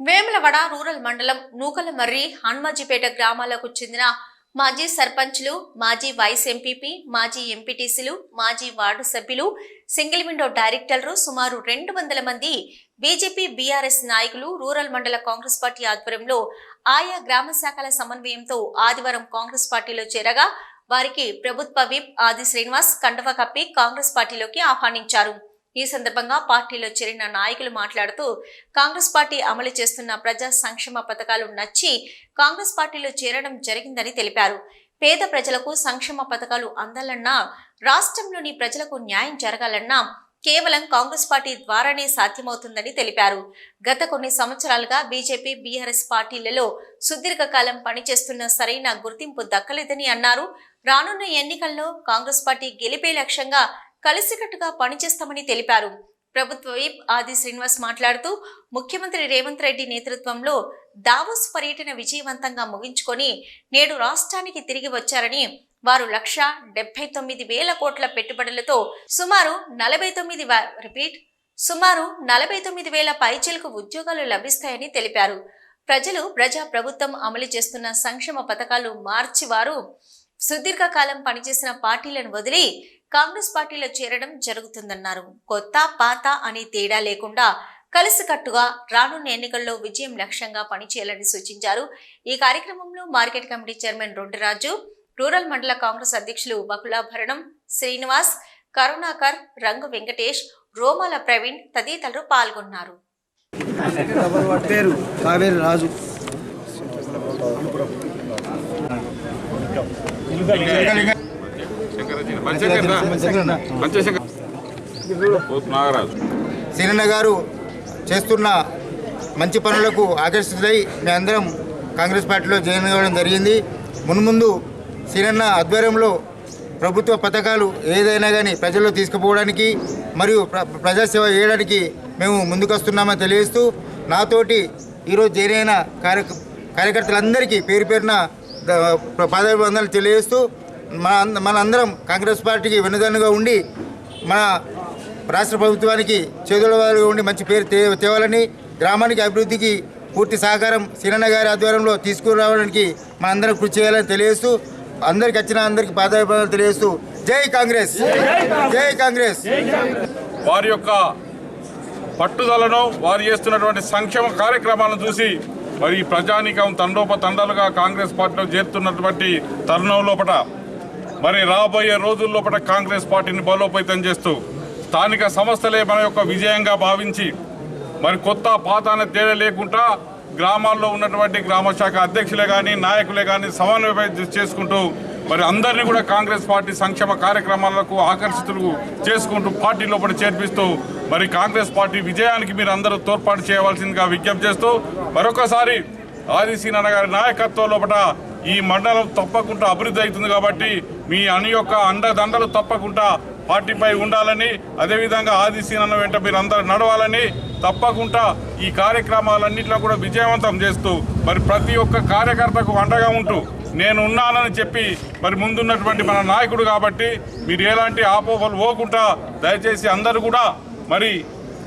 Vemulawada rural మండలం నూకలమర్రి హన్మాజీపేట గ్రామాలకు చెందిన మాజీ సర్పంచ్లు మాజీ వైస్ ఎంపీపీ మాజీ ఎంపీటీసీలు మాజీ వార్డు సభ్యులు సింగిల్ విండో డైరెక్టర్లు సుమారు రెండు వందల మంది బీజేపీ బీఆర్ఎస్ నాయకులు రూరల్ మండల కాంగ్రెస్ పార్టీ ఆధ్వర్యంలో ఆయా గ్రామ శాఖల సమన్వయంతో ఆదివారం కాంగ్రెస్ పార్టీలో చేరగా వారికి ప్రభుత్వ విప్ ఆది శ్రీనివాస్ కండవ కప్పి కాంగ్రెస్ పార్టీలోకి ఆహ్వానించారు. ఈ సందర్భంగా పార్టీలో చేరిన నాయకులు మాట్లాడుతూ కాంగ్రెస్ పార్టీ అమలు చేస్తున్న ప్రజా సంక్షేమ పథకాలు నచ్చి కాంగ్రెస్ పార్టీలో చేరడం జరిగిందని తెలిపారు. పేద ప్రజలకు సంక్షేమ పథకాలు అందాలన్నా రాష్ట్రంలోని ప్రజలకు న్యాయం జరగాలన్నా కేవలం కాంగ్రెస్ పార్టీ ద్వారానే సాధ్యమవుతుందని తెలిపారు. గత కొన్ని సంవత్సరాలుగా బీజేపీ బీఆర్ఎస్ పార్టీలలో సుదీర్ఘకాలం పనిచేస్తున్న సరైన గుర్తింపు దక్కలేదని అన్నారు. రానున్న ఎన్నికల్లో కాంగ్రెస్ పార్టీ గెలిపే లక్ష్యంగా కలిసికట్టుగా పనిచేస్తామని తెలిపారు. ప్రభుత్వ విప్ ఆది శ్రీనివాస్ మాట్లాడుతూ ముఖ్యమంత్రి రేవంత్ రెడ్డి నేతృత్వంలో దావోస్ పర్యటన విజయవంతంగా ముగించుకొని నేడు రాష్ట్రానికి తిరిగి వచ్చారని వారు లక్ష డెబ్బై తొమ్మిది వేల కోట్ల పెట్టుబడులతో సుమారు నలభై తొమ్మిది రిపీట్ సుమారు నలభై తొమ్మిది వేల పైచీలకు ఉద్యోగాలు లభిస్తాయని తెలిపారు. ప్రజలు ప్రజా ప్రభుత్వం అమలు చేస్తున్న సంక్షేమ పథకాలు మార్చి వారు సుదీర్ఘకాలం పనిచేసిన పార్టీలను వదిలి కాంగ్రెస్ పార్టీలో చేరడం జరుగుతుందన్నారు. కొత్త పాత అని తేడా లేకుండా కలిసికట్టుగా రానున్న ఎన్నికల్లో విజయం లక్ష్యంగా పనిచేయాలని సూచించారు. ఈ కార్యక్రమంలో market committee chairman Roddaraju rural మండల కాంగ్రెస్ అధ్యక్షులు బకులాభరణం శ్రీనివాస్ కరుణాకర్ రంగు వెంకటేష్ రోమాల ప్రవీణ్ తదితరులు పాల్గొన్నారు. పేరు కావేరి రాజు. సిరన్న గారు చేస్తున్న మంచి పనులకు ఆకర్షితులై మేమందరం కాంగ్రెస్ పార్టీలో జాయిన్ అవ్వడం జరిగింది. మున్ముందు సిరన్న ఆధ్వర్యంలో ప్రభుత్వ పథకాలు ఏదైనా కానీ ప్రజల్లో తీసుకుపోవడానికి మరియు ప్ర ప్రజాసేవ చేయడానికి మేము ముందుకొస్తున్నామని తెలియజేస్తూ నాతోటి ఈరోజు జాయిన్ కార్య కార్యకర్తలందరికీ పేరు పేరున పాదాభివందనలు తెలియజేస్తూ మన అంద- మనందరం కాంగ్రెస్ పార్టీకి వెనుదన్నుగా ఉండి మన రాష్ట్ర ప్రభుత్వానికి చేదులవారుగా ఉండి మంచి పేరు తేవాలని గ్రామానికి అభివృద్ధికి పూర్తి సహకారం సిరన్న గారి ఆధ్వర్యంలో తీసుకురావడానికి మన అందరం కృషి చేయాలని తెలియజేస్తూ అందరికి వచ్చిన అందరికి పాదాభివందనలు తెలియజేస్తూ జై కాంగ్రెస్! జై కాంగ్రెస్! వారి యొక్క పట్టుదలను వారు చేస్తున్నటువంటి సంక్షేమ కార్యక్రమాలను చూసి మరి ఈ ప్రజానీకం తండోపతండాలుగా కాంగ్రెస్ పార్టీలో చేరుతున్నటువంటి తరుణం లోపల మరి రాబోయే రోజుల లోపల కాంగ్రెస్ పార్టీని బలోపేతం చేస్తూ స్థానిక సంస్థలే మన యొక్క విజయంగా భావించి మరి కొత్త పాత అనే తేడా లేకుండా గ్రామాల్లో ఉన్నటువంటి గ్రామ శాఖ అధ్యక్షులే కానీ నాయకులే కానీ సమన్వయం చేసుకుంటూ మరి అందరినీ కూడా కాంగ్రెస్ పార్టీ సంక్షేమ కార్యక్రమాలకు ఆకర్షితులు చేసుకుంటూ పార్టీ లోపల చేర్పిస్తూ మరి కాంగ్రెస్ పార్టీ విజయానికి మీరు అందరూ తోడ్పాటు చేయవలసిందిగా విజ్ఞప్తి చేస్తూ మరొకసారి ఆదిశీనన్న గారి నాయకత్వం లోపల ఈ మండలం తప్పకుండా అభివృద్ధి అవుతుంది కాబట్టి మీ అని యొక్క అండదండలు తప్పకుండా పార్టీపై ఉండాలని అదేవిధంగా ఆదిశీనన్న వెంట మీరు అందరూ నడవాలని తప్పకుండా ఈ కార్యక్రమాలన్నింటిలో కూడా విజయవంతం చేస్తూ మరి ప్రతి ఒక్క కార్యకర్తకు అండగా ఉంటూ నేను ఉన్నానని చెప్పి మరి ముందున్నటువంటి మన నాయకుడు కాబట్టి మీరు ఎలాంటి ఆపోహలు పోకుండా దయచేసి అందరూ కూడా మరి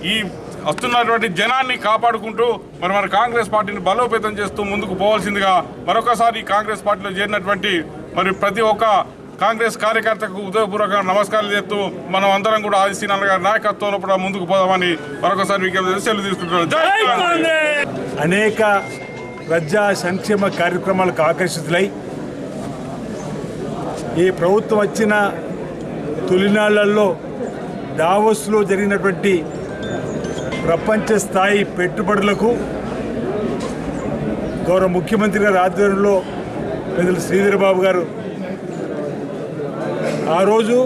ఈ వస్తున్నటువంటి జనాన్ని కాపాడుకుంటూ మరి మన కాంగ్రెస్ పార్టీని బలోపేతం చేస్తూ ముందుకు పోవాల్సిందిగా మరొకసారి కాంగ్రెస్ పార్టీలో చేరినటువంటి మరి ప్రతి ఒక్క కాంగ్రెస్ కార్యకర్తకు ఉదయపూర్వక నమస్కారాలు చేస్తూ మనం అందరం కూడా ఆదిశీనాథ్ గారి నాయకత్వంలో కూడా ముందుకు పోదామని మరొకసారి మీకు సెలవు తీసుకుంటున్నాను. అనేక ప్రజా సంక్షేమ కార్యక్రమాలకు ఆకర్షితులై ఈ ప్రభుత్వం వచ్చిన తొలినాళ్ళలో దావోస్లో జరిగినటువంటి ప్రపంచ స్థాయి పెట్టుబడులకు గౌరవ ముఖ్యమంత్రి గారి ఆధ్వర్యంలో పెద్దలు శ్రీధర్ బాబు గారు ఆ రోజు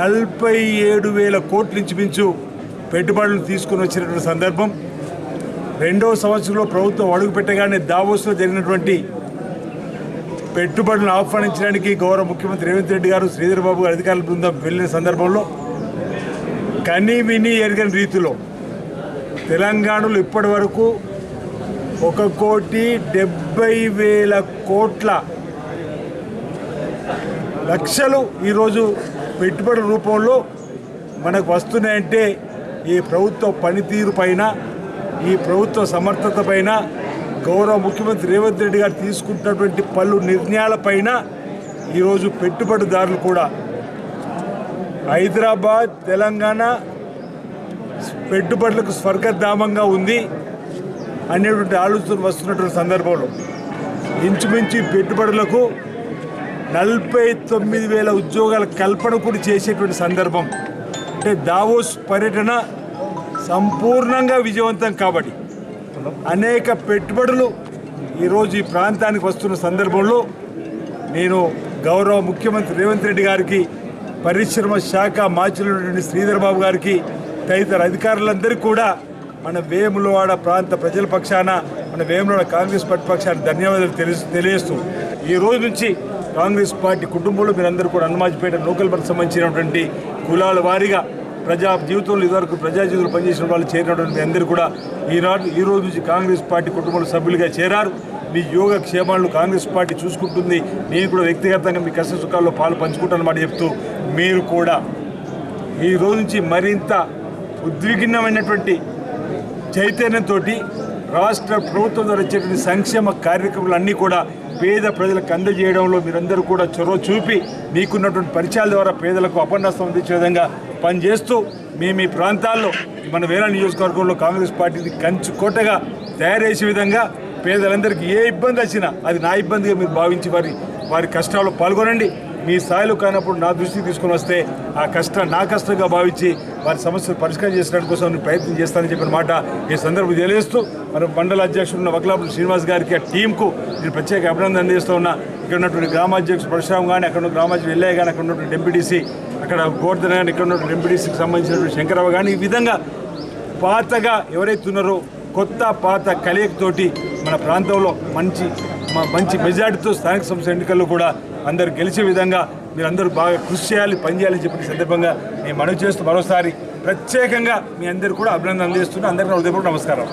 నలభై ఏడు వేల కోట్లు ఇంచుమించు పెట్టుబడులు తీసుకుని వచ్చినటువంటి సందర్భం. రెండవ సంవత్సరంలో ప్రభుత్వం అడుగు పెట్టగానే దావోస్లో జరిగినటువంటి పెట్టుబడులను ఆహ్వానించడానికి గౌరవ ముఖ్యమంత్రి రేవంత్ రెడ్డి గారు శ్రీధర్ బాబు గారు అధికారుల బృందం వెళ్ళిన సందర్భంలో కనీ విని ఎరగని రీతిలో తెలంగాణలో ఇప్పటి వరకు ఒక కోటి డెబ్బై వేల కోట్ల లక్షలు ఈరోజు పెట్టుబడుల రూపంలో మనకు వస్తున్నాయంటే ఈ ప్రభుత్వ పనితీరు పైన ఈ ప్రభుత్వ సమర్థత పైన గౌరవ ముఖ్యమంత్రి రేవంత్ రెడ్డి గారు తీసుకుంటున్నటువంటి పలు నిర్ణయాలపైన ఈరోజు పెట్టుబడిదారులు కూడా హైదరాబాద్ తెలంగాణ పెట్టుబడులకు స్వర్గధామంగా ఉంది అనేటువంటి ఆలోచన వస్తున్నటువంటి సందర్భంలో ఇంచుమించు పెట్టుబడులకు నలభై తొమ్మిది వేల ఉద్యోగాల కల్పన కూడా చేసేటువంటి సందర్భం. అంటే దావోస్ పర్యటన సంపూర్ణంగా విజయవంతం కాబట్టి అనేక పెట్టుబడులు ఈరోజు ఈ ప్రాంతానికి వస్తున్న సందర్భంలో నేను గౌరవ ముఖ్యమంత్రి రేవంత్ రెడ్డి గారికి పరిశ్రమ శాఖ మార్చినటువంటి శ్రీధర్ బాబు గారికి తదితర అధికారులందరికీ కూడా మన వేములవాడ ప్రాంత ప్రజల పక్షాన మన వేములవాడ కాంగ్రెస్ పార్టీ పక్షాన ధన్యవాదాలు తెలుసు తెలియజేస్తూ ఈ రోజు నుంచి కాంగ్రెస్ పార్టీ కుటుంబంలో మీరందరూ కూడా హనుమాజిపేట లోకల్ మనకు సంబంధించినటువంటి కులాల వారీగా ప్రజా జీవితంలో ఇదివరకు ప్రజా జీవితంలో పనిచేసిన వాళ్ళు చేరినటువంటి మీ అందరూ కూడా ఈనాడు ఈ రోజు నుంచి కాంగ్రెస్ పార్టీ కుటుంబంలో సభ్యులుగా చేరారు. మీ యోగ క్షేమాలను కాంగ్రెస్ పార్టీ చూసుకుంటుంది. నేను కూడా వ్యక్తిగతంగా మీ కష్ట సుఖాల్లో పాలు పంచుకుంటానమాట చెప్తూ మీరు కూడా ఈ రోజు నుంచి మరింత ఉద్విగ్నమైనటువంటి చైతన్యంతో రాష్ట్ర ప్రభుత్వం ద్వారా వచ్చేటువంటి సంక్షేమ కార్యక్రమాలన్నీ కూడా పేద ప్రజలకు అందజేయడంలో మీరందరూ కూడా చొరవ చూపి మీకున్నటువంటి పరిచయాల ద్వారా పేదలకు అపన్నస్తం అందించే విధంగా పనిచేస్తూ మీ మీ ప్రాంతాల్లో మన వేల నియోజకవర్గంలో కాంగ్రెస్ పార్టీని కంచు కోటగా తయారు చేసే విధంగా పేదలందరికీ ఏ ఇబ్బంది వచ్చినా అది నా ఇబ్బందిగా మీరు భావించి వారి వారి కష్టాల్లో పాల్గొనండి. మీ స్థాయిలో కానప్పుడు నా దృష్టికి తీసుకొని వస్తే ఆ కష్టం నా కష్టంగా భావించి వారి సమస్యలు పరిష్కారం చేసడానికి కోసం నేను ప్రయత్నం చేస్తానని చెప్పిన మాట ఈ సందర్భం తెలియజేస్తూ మన మండల అధ్యక్షుడు ఉన్న వకలాపురం శ్రీనివాస్ గారికి ఆ టీంకు నేను ప్రత్యేక అభినందన అందిస్తూ ఉన్నా. ఇక్కడ ఉన్నటువంటి గ్రామాధ్యక్షుడు పరశురామ్ కానీ అక్కడ ఉన్న గ్రామాధ్యక్షుడు కానీ అక్కడ ఉన్నటువంటి ఎంపీడీసీ అక్కడ గోవర్ధన్ కానీ ఇక్కడ ఉన్నటువంటి ఎంపీడీసీకి సంబంధించినటువంటి శంకరరావు కానీ ఈ విధంగా పాతగా ఎవరైతే ఉన్నారో కొత్త పాత కలయికతోటి మన ప్రాంతంలో మంచి మంచి మెజార్టీతో స్థానిక సంస్థ ఎన్నికల్లో కూడా అందరు గెలిచే విధంగా మీరందరూ బాగా కృషి చేయాలి పనిచేయాలని చెప్పిన సందర్భంగా నేను మనవి చేస్తూ మరోసారి ప్రత్యేకంగా మీ అందరు కూడా అభినందనలు చేస్తున్నా అందరికీ హృదయపూర్వక నమస్కారం.